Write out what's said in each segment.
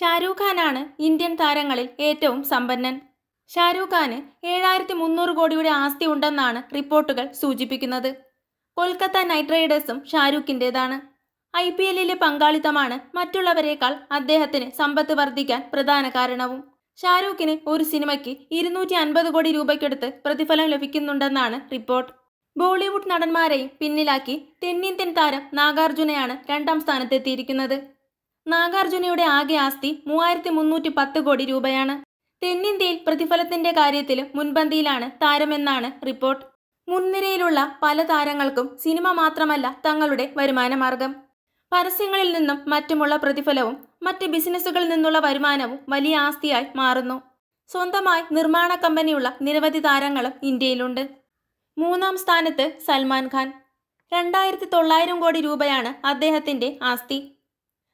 Shahrukh ഖാനാണ് Indian താരങ്ങളിൽ ഏറ്റവും സമ്പന്നൻ. ഷാരൂഖ് ഖാന് ഏഴായിരത്തി മുന്നൂറ് കോടിയുടെ ആസ്തി ഉണ്ടെന്നാണ് റിപ്പോർട്ടുകൾ സൂചിപ്പിക്കുന്നത്. കൊൽക്കത്ത നൈറ്റ് റൈഡേഴ്സും ഷാരൂഖിന്റെതാണ് ഐ പി എല്ലിലെ പങ്കാളിത്തമാണ് മറ്റുള്ളവരെക്കാൾ അദ്ദേഹത്തിന് സമ്പത്ത് വർദ്ധിക്കാൻ പ്രധാന കാരണവും. ഷാരൂഖിന് ഒരു സിനിമയ്ക്ക് ഇരുന്നൂറ്റി അൻപത് കോടി രൂപയ്ക്കെടുത്ത് പ്രതിഫലം ലഭിക്കുന്നുണ്ടെന്നാണ് റിപ്പോർട്ട്. ബോളിവുഡ് നടന്മാരെയും പിന്നിലാക്കി തെന്നിന്ത്യൻ താരം നാഗാർജുനയാണ് രണ്ടാം സ്ഥാനത്തെത്തിയിരിക്കുന്നത്. നാഗാർജുനയുടെ ആകെ ആസ്തി മൂവായിരത്തി മുന്നൂറ്റി പത്ത് കോടി രൂപയാണ്. തെന്നിന്ത്യയിൽ പ്രതിഫലത്തിന്റെ കാര്യത്തിൽ മുൻപന്തിയിലാണ് താരമെന്നാണ് റിപ്പോർട്ട്. മുൻനിരയിലുള്ള പല താരങ്ങൾക്കും സിനിമ മാത്രമല്ല തങ്ങളുടെ വരുമാനമാർഗം. പരസ്യങ്ങളിൽ നിന്നും മറ്റുമുള്ള പ്രതിഫലവും മറ്റ് ബിസിനസ്സുകളിൽ നിന്നുള്ള വരുമാനവും വലിയ ആസ്തിയായി മാറുന്നു. സ്വന്തമായി നിർമ്മാണ കമ്പനിയുള്ള നിരവധി താരങ്ങളും ഇന്ത്യയിലുണ്ട്. മൂന്നാം സ്ഥാനത്ത് സൽമാൻ ഖാൻ. രണ്ടായിരത്തി തൊള്ളായിരം കോടി രൂപയാണ് അദ്ദേഹത്തിന്റെ ആസ്തി.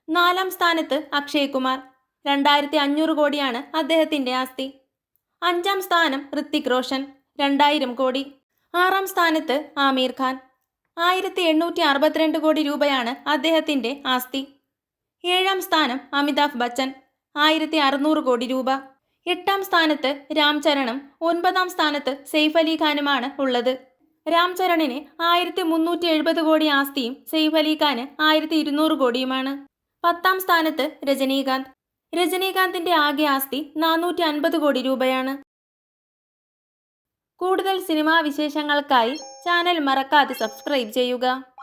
നാലാം സ്ഥാനത്ത് അക്ഷയ് കുമാർ രണ്ടായിരത്തി അഞ്ഞൂറ് കോടിയാണ് അദ്ദേഹത്തിന്റെ ആസ്തി. അഞ്ചാം സ്ഥാനം ഋത്തിക് റോഷൻ രണ്ടായിരം കോടി. ആറാം സ്ഥാനത്ത് ആമീർ ഖാൻ. ആയിരത്തി എണ്ണൂറ്റി അറുപത്തിരണ്ട് കോടി രൂപയാണ് അദ്ദേഹത്തിന്റെ ആസ്തി. ഏഴാം സ്ഥാനം അമിതാഭ് ബച്ചൻ ആയിരത്തി അറുന്നൂറ് കോടി രൂപ. എട്ടാം സ്ഥാനത്ത് രാം ചരണും ഒൻപതാം സ്ഥാനത്ത് സെയ്ഫ് അലി ഖാനുമാണ് ഉള്ളത്. രാം ചരണിന് ആയിരത്തി മുന്നൂറ്റി എഴുപത് കോടി ആസ്തിയും സെയ്ഫ് അലി ഖാന് ആയിരത്തി ഇരുന്നൂറ് കോടിയുമാണ്. പത്താം സ്ഥാനത്ത് രജനീകാന്ത്. രജനീകാന്തിന്റെ ആകെ ആസ്തി നാനൂറ്റി അൻപത് കോടി രൂപയാണ്. കൂടുതൽ സിനിമാ വിശേഷങ്ങൾക്കായി ചാനൽ മറക്കാതെ സബ്സ്ക്രൈബ് ചെയ്യുക.